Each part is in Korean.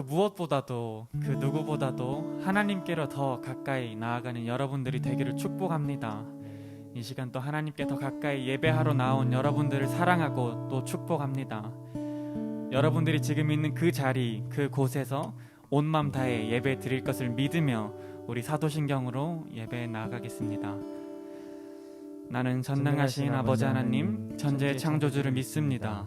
그 무엇보다도 그 누구보다도 하나님께로 더 가까이 나아가는 여러분들이 되기를 축복합니다. 이 시간 또 하나님께 더 가까이 예배하러 나온 여러분들을 사랑하고 또 축복합니다. 여러분들이 지금 있는 그 자리, 그 곳에서 온 맘 다해 예배 드릴 것을 믿으며 우리 사도신경으로 예배에 나아가겠습니다. 나는 전능하신 아버지 하나님, 천재의 창조주를 믿습니다.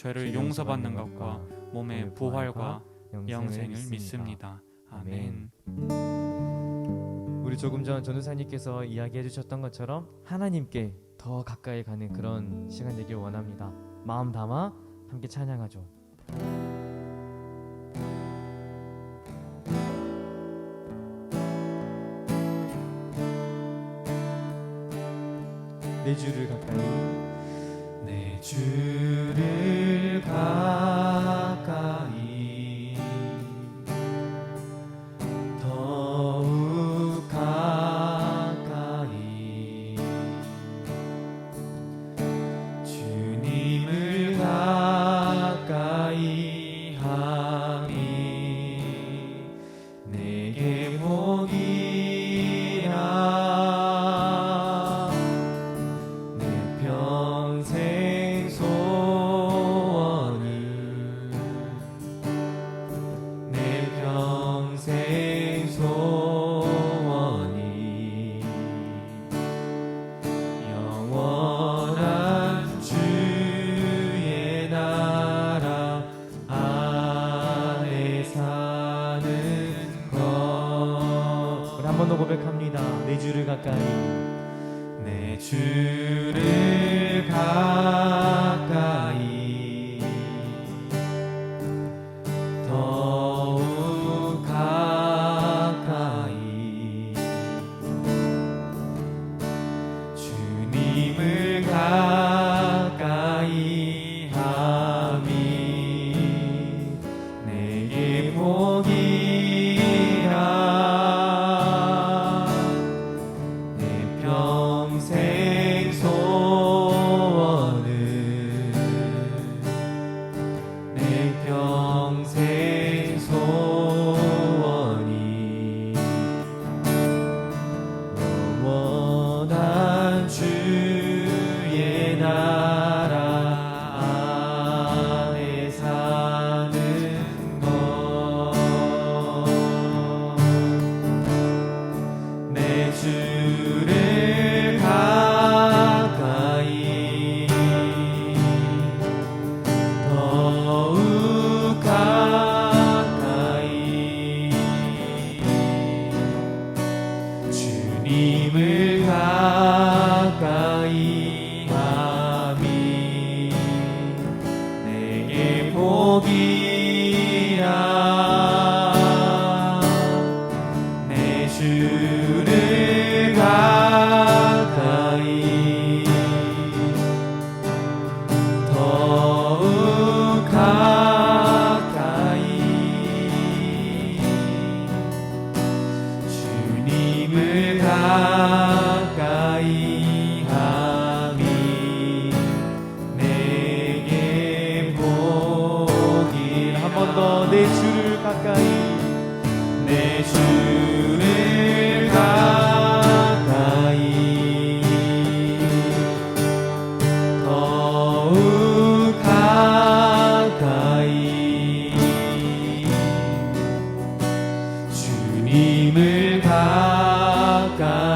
죄를 용서받는 것과 몸의 부활과 영생을 믿습니다. 아멘. 우리 조금 전 전우사님께서 이야기해 주셨던 것처럼 하나님께 더 가까이 가는 그런 시간 되길 원합니다. 마음 담아 함께 찬양하죠. 내 주를 가까이 내 주 내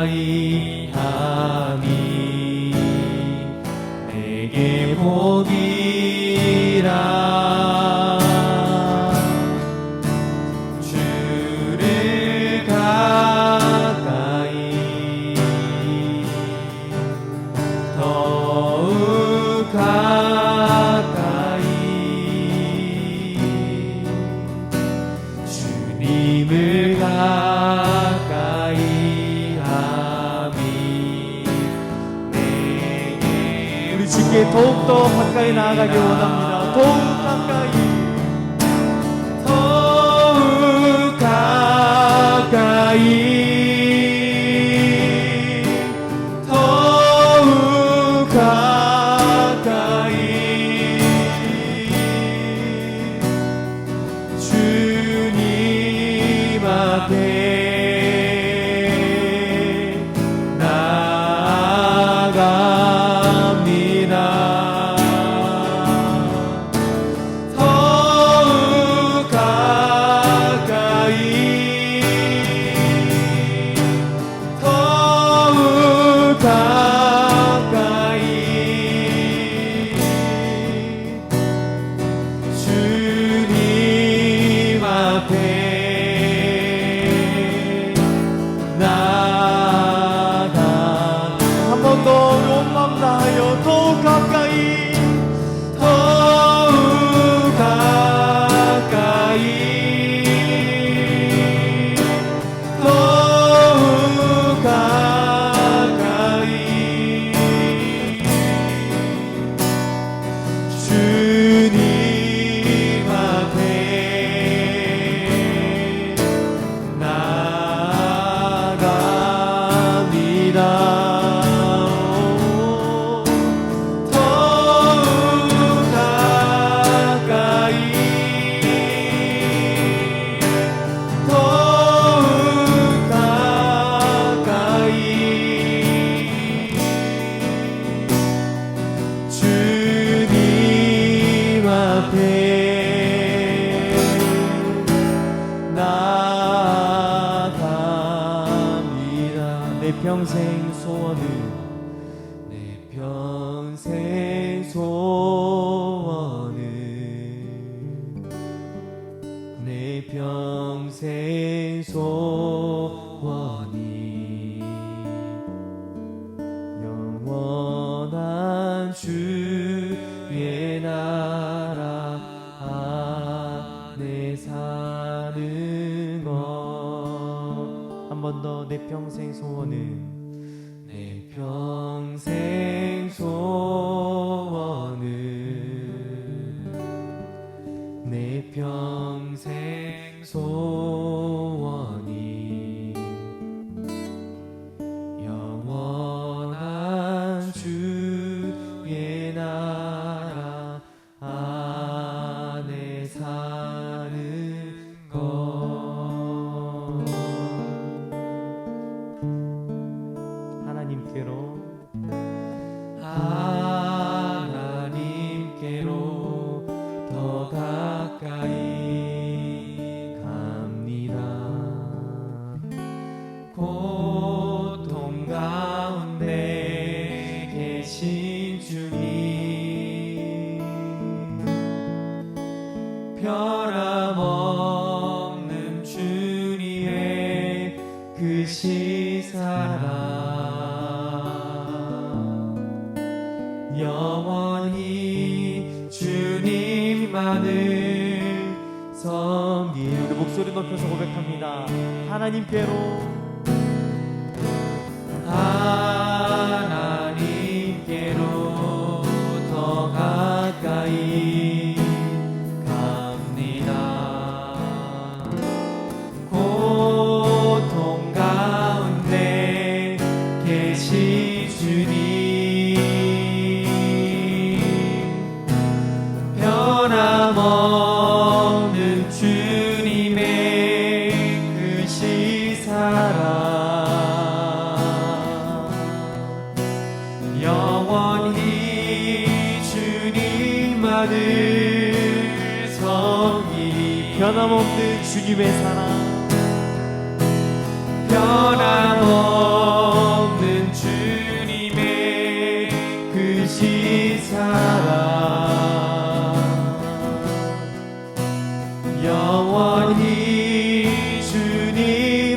가까이 함이 내게 복이 가까이 나아가기 원합니다.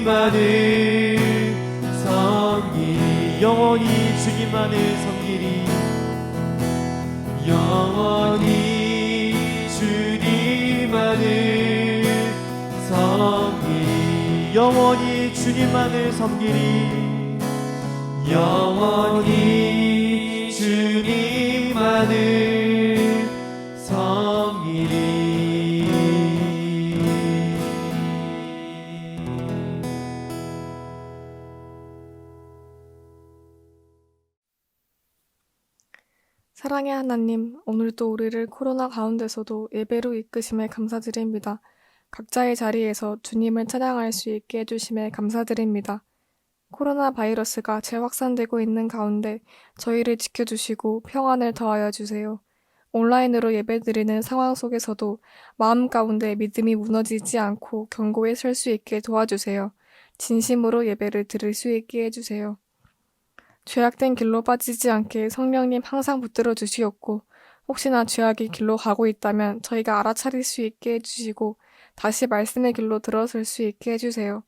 주님만을 성길 영원히 주님만을 성길이 영원히 주님만을 성길 영원히 주님만을 섬기리. 영원히 주님만을 섬 사랑의 하나님, 오늘도 우리를 코로나 가운데서도 예배로 이끄심에 감사드립니다. 각자의 자리에서 주님을 찬양할 수 있게 해주심에 감사드립니다. 코로나 바이러스가 재확산되고 있는 가운데 저희를 지켜주시고 평안을 더하여 주세요. 온라인으로 예배드리는 상황 속에서도 마음 가운데 믿음이 무너지지 않고 견고히 설수 있게 도와주세요. 진심으로 예배를 드릴 수 있게 해주세요. 죄악된 길로 빠지지 않게 성령님 항상 붙들어 주시옵고 혹시나 죄악의 길로 가고 있다면 저희가 알아차릴 수 있게 해주시고 다시 말씀의 길로 들어설 수 있게 해주세요.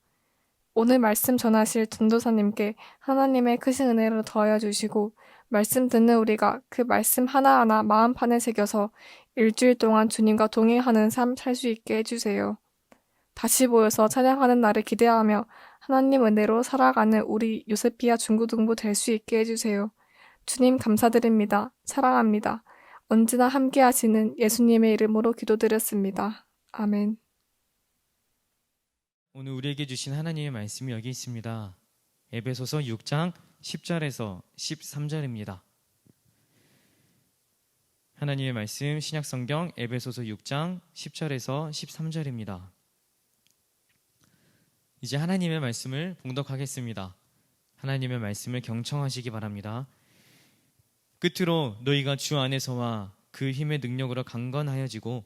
오늘 말씀 전하실 전도사님께 하나님의 크신 은혜를 더하여 주시고 말씀 듣는 우리가 그 말씀 하나하나 마음판에 새겨서 일주일 동안 주님과 동행하는 삶 살 수 있게 해주세요. 다시 모여서 찬양하는 날을 기대하며 하나님 은혜로 살아가는 우리 요세피아 중고등부 될 수 있게 해주세요. 주님 감사드립니다. 사랑합니다. 언제나 함께 하시는 예수님의 이름으로 기도드렸습니다. 아멘. 오늘 우리에게 주신 하나님의 말씀이 여기 있습니다. 에베소서 6장 10절에서 13절입니다. 하나님의 말씀 신약 성경 에베소서 6장 10절에서 13절입니다. 이제 하나님의 말씀을 봉독하겠습니다. 하나님의 말씀을 경청하시기 바랍니다. 끝으로 너희가 주 안에서와 그 힘의 능력으로 강건하여지고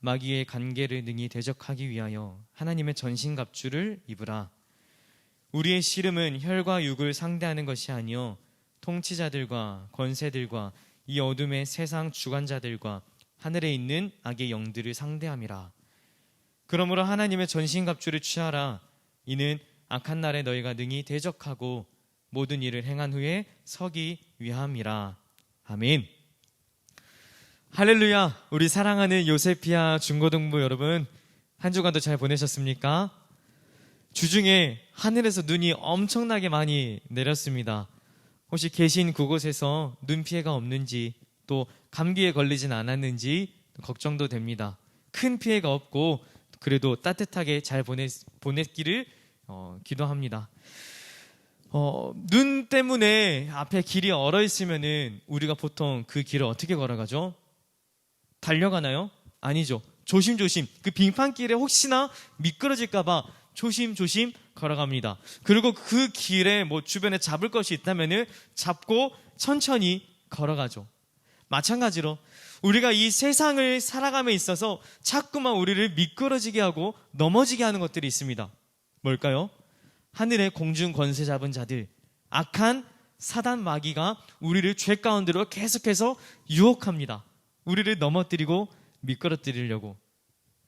마귀의 관계를 능히 대적하기 위하여 하나님의 전신갑주를 입으라. 우리의 씨름은 혈과 육을 상대하는 것이 아니요 통치자들과 권세들과 이 어둠의 세상 주관자들과 하늘에 있는 악의 영들을 상대함이라. 그러므로 하나님의 전신갑주를 취하라. 이는 악한 날에 너희가 능히 대적하고 모든 일을 행한 후에 서기 위함이라. 아멘. 할렐루야. 우리 사랑하는 요세피아 중고등부 여러분, 한 주간도 잘 보내셨습니까? 주중에 하늘에서 눈이 엄청나게 많이 내렸습니다. 혹시 계신 그곳에서 눈 피해가 없는지 또 감기에 걸리진 않았는지 걱정도 됩니다. 큰 피해가 없고 그래도 따뜻하게 잘 보냈, 보냈기를 어, 기도합니다. 어, 눈 때문에 앞에 길이 얼어 있으면은 우리가 보통 그 길을 어떻게 걸어가죠? 달려가나요? 아니죠. 조심조심. 그 빙판길에 혹시나 미끄러질까봐 조심조심 걸어갑니다. 그리고 그 길에 뭐 주변에 잡을 것이 있다면은 잡고 천천히 걸어가죠. 마찬가지로 우리가 이 세상을 살아감에 있어서 자꾸만 우리를 미끄러지게 하고 넘어지게 하는 것들이 있습니다. 뭘까요? 하늘의 공중 권세 잡은 자들, 악한 사단 마귀가 우리를 죄 가운데로 계속해서 유혹합니다. 우리를 넘어뜨리고 미끄러뜨리려고.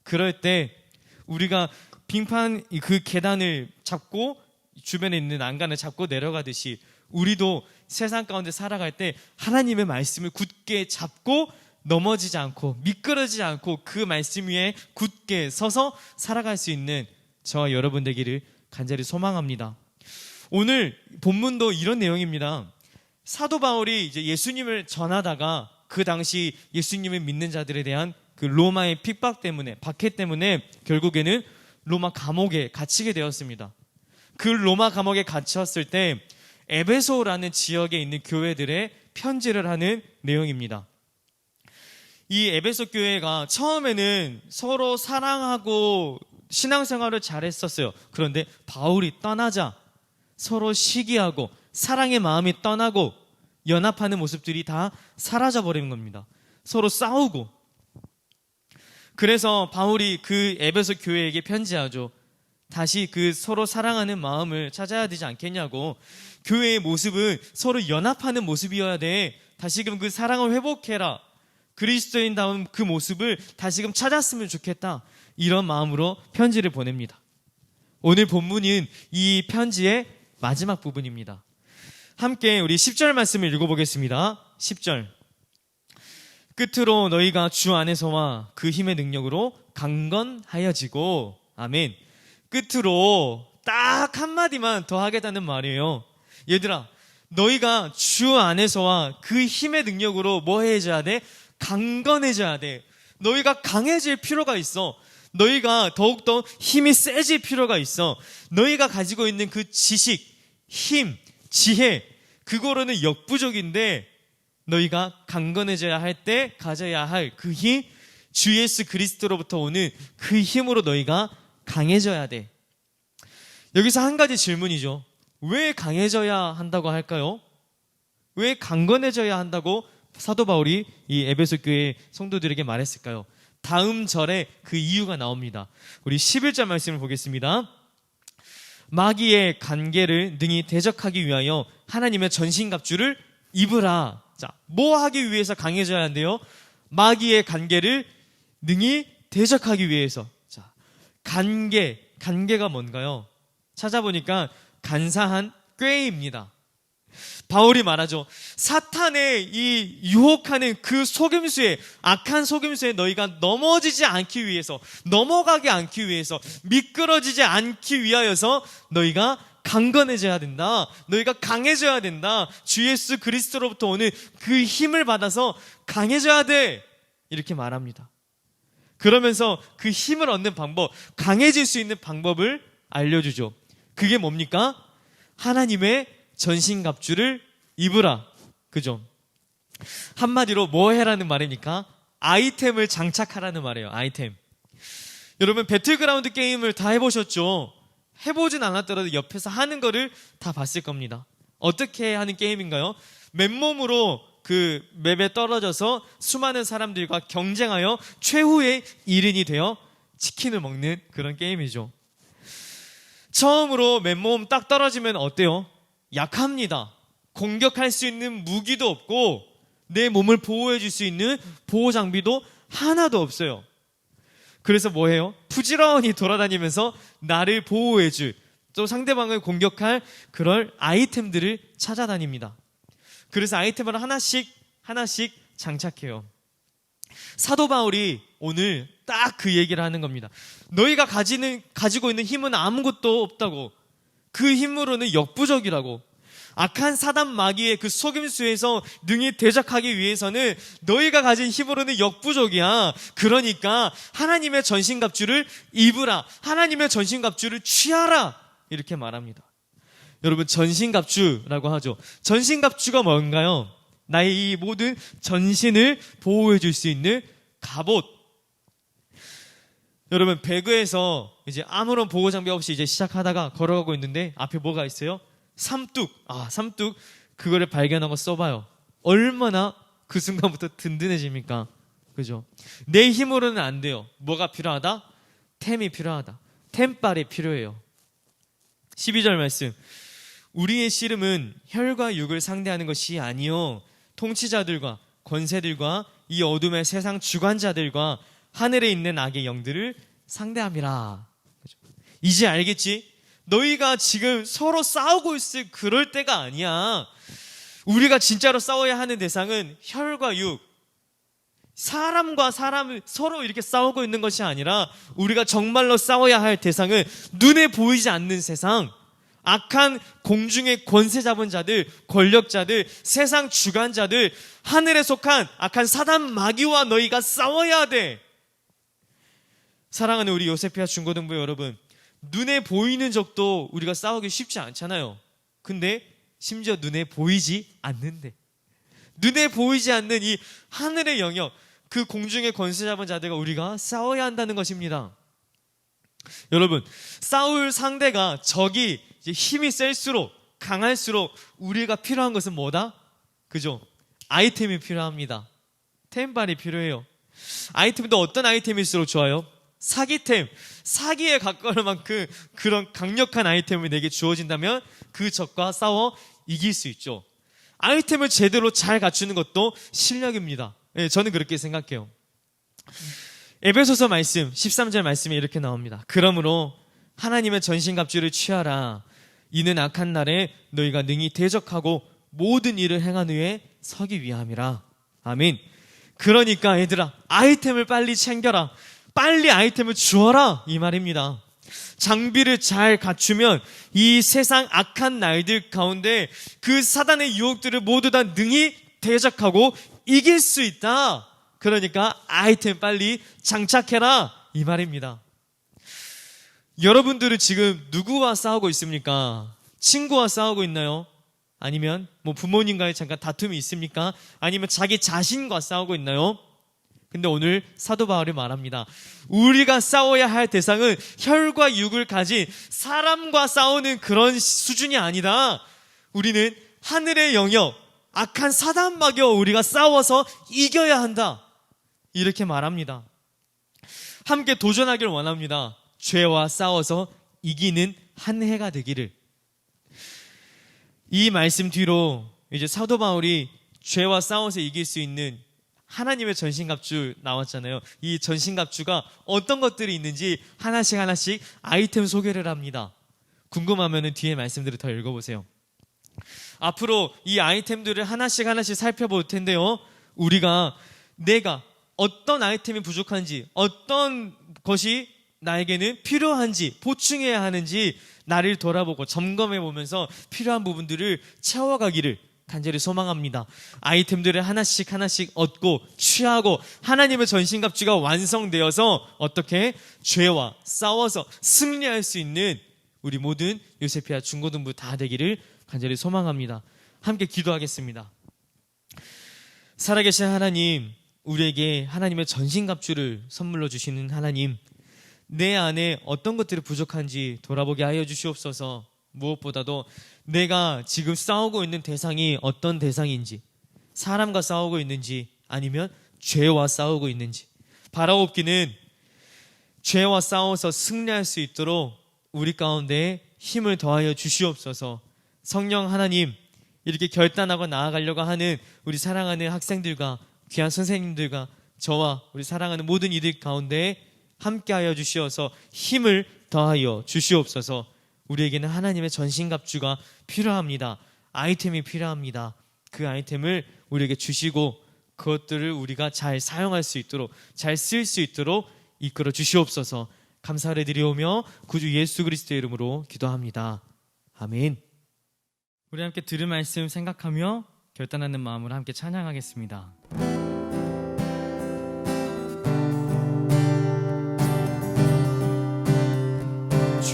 그럴 때 우리가 빙판 그 계단을 잡고 주변에 있는 난간을 잡고 내려가듯이 우리도 세상 가운데 살아갈 때 하나님의 말씀을 굳게 잡고 넘어지지 않고 미끄러지지 않고 그 말씀 위에 굳게 서서 살아갈 수 있는 저와 여러분 되기를 간절히 소망합니다. 오늘 본문도 이런 내용입니다. 사도 바울이 이제 예수님을 전하다가 그 당시 예수님을 믿는 자들에 대한 그 로마의 핍박 때문에 박해 때문에 결국에는 로마 감옥에 갇히게 되었습니다. 그 로마 감옥에 갇혔을 때 에베소라는 지역에 있는 교회들의 편지를 하는 내용입니다. 이 에베소 교회가 처음에는 서로 사랑하고 신앙생활을 잘했었어요. 그런데 바울이 떠나자 서로 시기하고 사랑의 마음이 떠나고 연합하는 모습들이 다 사라져 버리는 겁니다. 서로 싸우고. 그래서 바울이 그 에베소 교회에게 편지하죠. 다시 그 서로 사랑하는 마음을 찾아야 되지 않겠냐고. 교회의 모습은 서로 연합하는 모습이어야 돼. 다시금 그 사랑을 회복해라. 그리스도인다운 그 모습을 다시금 찾았으면 좋겠다. 이런 마음으로 편지를 보냅니다. 오늘 본문은 이 편지의 마지막 부분입니다. 함께 우리 10절 말씀을 읽어보겠습니다. 10절. 끝으로 너희가 주 안에서와 그 힘의 능력으로 강건하여지고, 아멘. 끝으로 딱 한마디만 더 하겠다는 말이에요. 얘들아, 너희가 주 안에서와 그 힘의 능력으로 뭐 해줘야 돼? 강건해져야 돼. 너희가 강해질 필요가 있어. 너희가 더욱더 힘이 세질 필요가 있어. 너희가 가지고 있는 그 지식, 힘, 지혜, 그거로는 역부족인데 너희가 강건해져야 할 때 가져야 할 그 힘, 주 예수 그리스도로부터 오는 그 힘으로 너희가 강해져야 돼. 여기서 한 가지 질문이죠. 왜 강해져야 한다고 할까요? 왜 강건해져야 한다고 사도 바울이 이 에베소 교회 성도들에게 말했을까요? 다음 절에 그 이유가 나옵니다. 우리 11절 말씀을 보겠습니다. 마귀의 관계를 능히 대적하기 위하여 하나님의 전신갑주를 입으라. 자, 뭐 하기 위해서 강해져야 한대요? 마귀의 관계를 능히 대적하기 위해서. 자, 관계, 관계가 뭔가요? 찾아보니까 간사한 꾀입니다. 바울이 말하죠. 사탄의 이 유혹하는 그 속임수에, 악한 속임수에 너희가 넘어지지 않기 위해서, 넘어가지 않기 위해서, 미끄러지지 않기 위하여서 너희가 강건해져야 된다. 너희가 강해져야 된다. 주 예수 그리스도로부터 오는 그 힘을 받아서 강해져야 돼. 이렇게 말합니다. 그러면서 그 힘을 얻는 방법, 강해질 수 있는 방법을 알려주죠. 그게 뭡니까? 하나님의 전신갑주를 입으라. 그죠? 한마디로 뭐 해라는 말입니까? 아이템을 장착하라는 말이에요. 아이템. 여러분 배틀그라운드 게임을 다 해보셨죠? 해보진 않았더라도 옆에서 하는 거를 다 봤을 겁니다. 어떻게 하는 게임인가요? 맨몸으로 그 맵에 떨어져서 수많은 사람들과 경쟁하여 최후의 일인이 되어 치킨을 먹는 그런 게임이죠. 처음으로 맨몸 딱 떨어지면 어때요? 약합니다. 공격할 수 있는 무기도 없고 내 몸을 보호해 줄 수 있는 보호 장비도 하나도 없어요. 그래서 뭐 해요? 부지런히 돌아다니면서 나를 보호해 줄, 또 상대방을 공격할 그럴 아이템들을 찾아다닙니다. 그래서 아이템을 하나씩 하나씩 장착해요. 사도 바울이 오늘 딱 그 얘기를 하는 겁니다. 너희가 가지는 가지고 있는 힘은 아무것도 없다고. 그 힘으로는 역부족이라고. 악한 사단 마귀의 그 속임수에서 능히 대적하기 위해서는 너희가 가진 힘으로는 역부족이야. 그러니까 하나님의 전신갑주를 입으라. 하나님의 전신갑주를 취하라. 이렇게 말합니다. 여러분 전신갑주라고 하죠. 전신갑주가 뭔가요? 나의 이 모든 전신을 보호해 줄 수 있는 갑옷. 여러분 배그에서 이제 아무런 보호 장비 없이 이제 시작하다가 걸어가고 있는데 앞에 뭐가 있어요? 삼뚝. 아, 삼뚝. 그거를 발견하고 써봐요. 얼마나 그 순간부터 든든해집니까? 그죠? 내 힘으로는 안 돼요. 뭐가 필요하다? 템이 필요하다. 템빨이 필요해요. 12절 말씀. 우리의 씨름은 혈과 육을 상대하는 것이 아니요 통치자들과 권세들과 이 어둠의 세상 주관자들과 하늘에 있는 악의 영들을 상대함이라. 이제 알겠지? 너희가 지금 서로 싸우고 있을 그럴 때가 아니야. 우리가 진짜로 싸워야 하는 대상은 혈과 육. 사람과 사람을 서로 이렇게 싸우고 있는 것이 아니라 우리가 정말로 싸워야 할 대상은 눈에 보이지 않는 세상, 악한 공중의 권세 잡은 자들, 권력자들, 세상 주관자들, 하늘에 속한 악한 사단 마귀와 너희가 싸워야 돼. 사랑하는 우리 요세피아 중고등부 여러분, 눈에 보이는 적도 우리가 싸우기 쉽지 않잖아요. 근데 심지어 눈에 보이지 않는데. 눈에 보이지 않는 이 하늘의 영역, 그 공중의 권세 잡은 자들과 우리가 싸워야 한다는 것입니다. 여러분, 싸울 상대가 적이 힘이 셀수록 강할수록 우리가 필요한 것은 뭐다? 그죠? 아이템이 필요합니다. 템발이 필요해요. 아이템도 어떤 아이템일수록 좋아요? 사기템, 사기에 가까울 만큼 그런 강력한 아이템이 내게 주어진다면 그 적과 싸워 이길 수 있죠. 아이템을 제대로 잘 갖추는 것도 실력입니다. 예, 저는 그렇게 생각해요. 에베소서 말씀 13절 말씀에 이렇게 나옵니다. 그러므로 하나님의 전신갑주를 취하라. 이는 악한 날에 너희가 능히 대적하고 모든 일을 행한 후에 서기 위함이라. 아멘. 그러니까 얘들아 아이템을 빨리 챙겨라. 빨리 아이템을 주어라 이 말입니다. 장비를 잘 갖추면 이 세상 악한 날들 가운데 그 사단의 유혹들을 모두 다 능히 대적하고 이길 수 있다. 그러니까 아이템 빨리 장착해라 이 말입니다. 여러분들은 지금 누구와 싸우고 있습니까? 친구와 싸우고 있나요? 아니면 뭐 부모님과의 잠깐 다툼이 있습니까? 아니면 자기 자신과 싸우고 있나요? 근데 오늘 사도 바울이 말합니다. 우리가 싸워야 할 대상은 혈과 육을 가진 사람과 싸우는 그런 수준이 아니다. 우리는 하늘의 영역, 악한 사단마저 우리가 싸워서 이겨야 한다. 이렇게 말합니다. 함께 도전하길 원합니다. 죄와 싸워서 이기는 한 해가 되기를. 이 말씀 뒤로 이제 사도 바울이 죄와 싸워서 이길 수 있는 하나님의 전신갑주 나왔잖아요. 이 전신갑주가 어떤 것들이 있는지 하나씩 하나씩 아이템 소개를 합니다. 궁금하면 뒤에 말씀들을 더 읽어보세요. 앞으로 이 아이템들을 하나씩 하나씩 살펴볼 텐데요. 우리가 내가 어떤 아이템이 부족한지, 어떤 것이 나에게는 필요한지, 보충해야 하는지 나를 돌아보고 점검해 보면서 필요한 부분들을 채워가기를 간절히 소망합니다. 아이템들을 하나씩 하나씩 얻고 취하고 하나님의 전신갑주가 완성되어서 어떻게 죄와 싸워서 승리할 수 있는 우리 모든 요세피아 중고등부 다 되기를 간절히 소망합니다. 함께 기도하겠습니다. 살아계신 하나님, 우리에게 하나님의 전신갑주를 선물로 주시는 하나님, 내 안에 어떤 것들이 부족한지 돌아보게 하여 주시옵소서. 무엇보다도 내가 지금 싸우고 있는 대상이 어떤 대상인지, 사람과 싸우고 있는지, 아니면 죄와 싸우고 있는지, 바라옵기는 죄와 싸워서 승리할 수 있도록 우리 가운데 힘을 더하여 주시옵소서. 성령 하나님, 이렇게 결단하고 나아가려고 하는 우리 사랑하는 학생들과 귀한 선생님들과 저와 우리 사랑하는 모든 이들 가운데 함께하여 주시어서 힘을 더하여 주시옵소서. 우리에게는 하나님의 전신갑주가 필요합니다. 아이템이 필요합니다. 그 아이템을 우리에게 주시고 그것들을 우리가 잘 사용할 수 있도록 잘 쓸 수 있도록 이끌어 주시옵소서. 감사를 드리오며 구주 예수 그리스도의 이름으로 기도합니다. 아멘. 우리 함께 들은 말씀 생각하며 결단하는 마음으로 함께 찬양하겠습니다.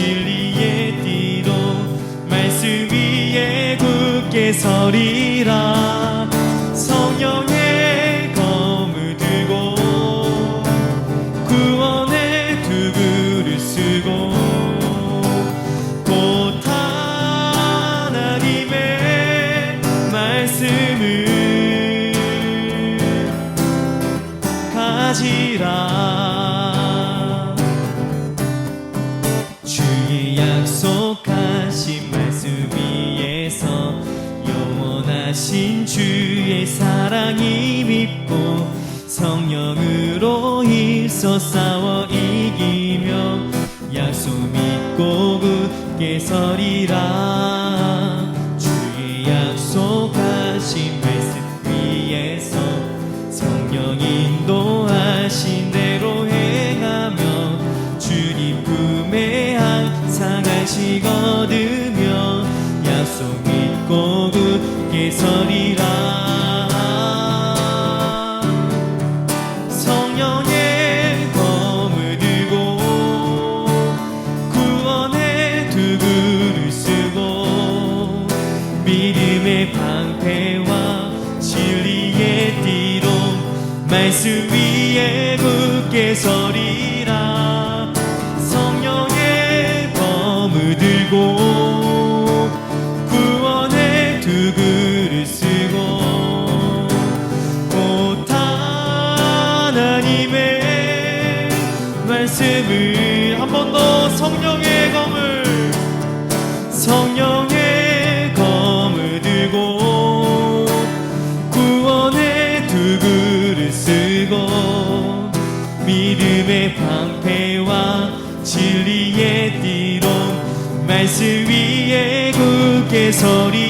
진리의 띠로 말씀 위에 굳게 서리라 힘써 싸워 이기며 약속 믿고 굳게 서리 성령의 검을 성령의 검을 들고 구원의 두구를 쓰고 믿음의 방패와 진리의 띠로 말씀 위에 굳게 서리